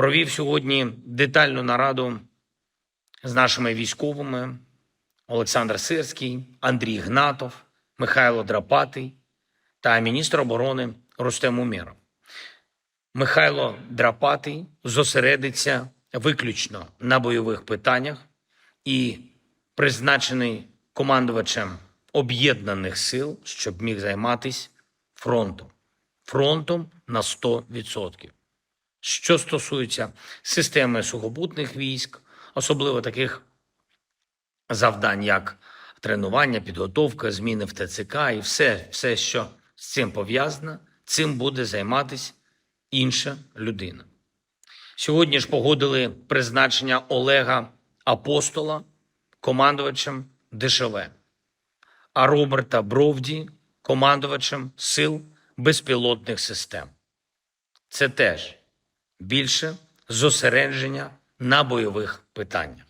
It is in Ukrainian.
Провів сьогодні детальну нараду з нашими військовими Олександр Сирський, Андрій Гнатов, Михайло Драпатий та міністр оборони Рустем Умєров. Михайло Драпатий зосередиться виключно на бойових питаннях і призначений командувачем об'єднаних сил, щоб міг займатися фронтом. Фронтом на 100%. Що стосується системи сухопутних військ, особливо таких завдань, як тренування, підготовка, зміни в ТЦК і все, все, що з цим пов'язано, цим буде займатися інша людина. Сьогодні ж погодили призначення Олега Апостола командувачем ДШВ, а Роберта Бровді командувачем сил безпілотних систем. Це теж більше зосередження на бойових питаннях.